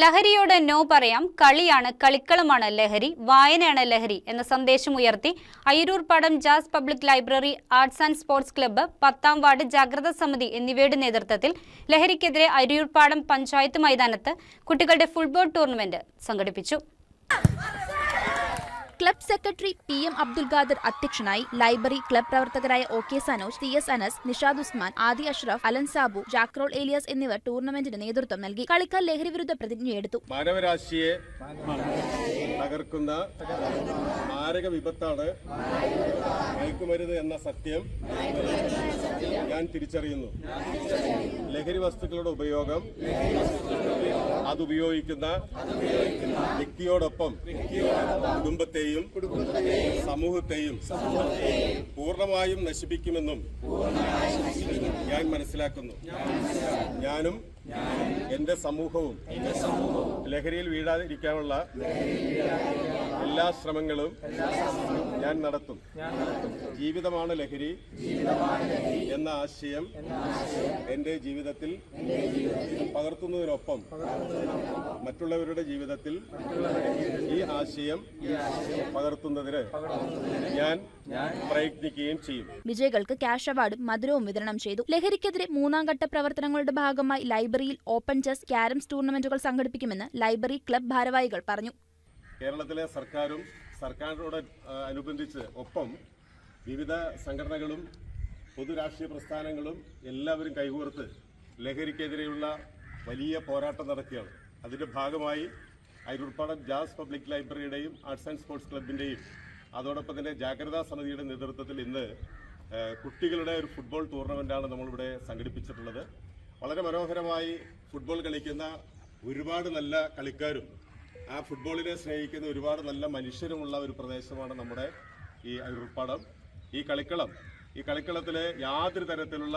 ലഹരിയോട് no പറയാം. കളിയാണ് കളിക്കളമാണ് ലഹരി വായനയാണ് ലഹരി എന്ന സന്ദേശം ഉയർത്തി. Ayiroor Padam jazz public library arts and sports club പത്താം വാർഡ് ജാഗ്രത സമിതി എന്നിവയുടെ നേതൃത്വത്തിൽ ലഹരിക്കെതിരെ അരിയൂർപ്പാടം പഞ്ചായത്ത് മൈതാനത്ത് കുട്ടികളുടെ ഫുട്ബോൾ ടൂർണമെന്റ് സംഘടിപ്പിച്ചു. Club secretary P M Abdul Khader അധ്യക്ഷനായി ലൈബ്രറി ക്ലബ് പ്രവർത്തകരായ O K Sanoj T S Anas Nishad Usman Adi Ashraf Alan Sabu Jackroll Elias എന്നിവർ ടൂർണമെന്റിന് നേതൃത്വം നൽകി. കളിക്കാർ ലഹരി വിരുദ്ധ പ്രതിജ്ഞയെടുത്തു മാനവരാശിയെ തകർക്കുന്ന മാരക വിപത്താണ് മയക്കുമരുത് എന്ന സത്യം ഞാൻ തിരിച്ചറിയുന്നു. ലഹരി വസ്തുക്കളുടെ ഉപയോഗം അതുപയോഗിക്കുന്ന വ്യക്തിയോടൊപ്പം കുടുംബത്തെയും സമൂഹത്തെയും പൂർണമായും നശിപ്പിക്കുമെന്നും ഞാൻ മനസ്സിലാക്കുന്നു. ഞാനും എന്റെ സമൂഹവും ലഹരിയിൽ വീഴാതിരിക്കാനുള്ള എല്ലാ ശ്രമങ്ങളും ഞാൻ നടത്തും. ജീവിതമാണ് ലഹരി എന്ന ആശയം എന്റെ ജീവിതത്തിൽ പകർത്തുന്നതിനൊപ്പം മറ്റുള്ളവരുടെ ജീവിതത്തിൽ ഈ ആശയം പകർത്തുന്നതിന് ഞാൻ പ്രയത്നിക്കുകയും ചെയ്യും. വിജയികൾക്ക് ക്യാഷ് അവാർഡും മധുരവും വിതരണം ചെയ്തു. ലഹരിക്കെതിരെ മൂന്നാം ഘട്ട പ്രവർത്തനങ്ങളുടെ ഭാഗമായി ലൈബ്രറിയിൽ ഓപ്പൺ ചെസ് ക്യാരംസ് ടൂർണമെന്റുകൾ സംഘടിപ്പിക്കുമെന്ന് ലൈബ്രറി ക്ലബ് ഭാരവാഹികൾ പറഞ്ഞു. കേരളത്തിലെ സർക്കാരും സർക്കാരിനോട് അനുബന്ധിച്ച് ഒപ്പം വിവിധ സംഘടനകളും പൊതുരാഷ്ട്രീയ പ്രസ്ഥാനങ്ങളും എല്ലാവരും കൈകോർത്ത് ലഹരിക്കെതിരെയുള്ള വലിയ പോരാട്ടം നടക്കുകയാണ് അതിന്റെ ഭാഗമായി അരുൾപ്പാടം ജാസ് പബ്ലിക് ലൈബ്രറിയുടെയും ആർട്സ് ആൻഡ് സ്പോർട്സ് ക്ലബിന്റെയും അതോടൊപ്പം തന്നെ ജാഗ്രതാ സമിതിയുടെ നേതൃത്വത്തിൽ ഇന്ന് കുട്ടികളുടെ ഒരു ഫുട്ബോൾ ടൂർണമെന്റാണ് നമ്മളിവിടെ സംഘടിപ്പിച്ചിട്ടുള്ളത്. വളരെ മനോഹരമായി ഫുട്ബോൾ കളിക്കുന്ന ഒരുപാട് നല്ല കളിക്കാരും ആ ഫുട്ബോളിനെ സ്നേഹിക്കുന്ന ഒരുപാട് നല്ല മനുഷ്യരുമുള്ള ഒരു പ്രദേശമാണ് നമ്മുടെ ഈ അരുൾപ്പാടം. ഈ കളിക്കളം. ഈ കളിക്കളത്തിലെ യാതൊരു തരത്തിലുള്ള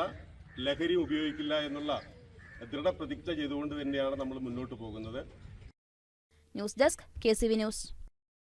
ലഹരി ഉപയോഗിക്കില്ല എന്നുള്ള ദൃഢപ്രതിജ്ഞ ചെയ്തുകൊണ്ട് തന്നെയാണ് നമ്മൾ മുന്നോട്ട് പോകുന്നത്. News desk K C V news.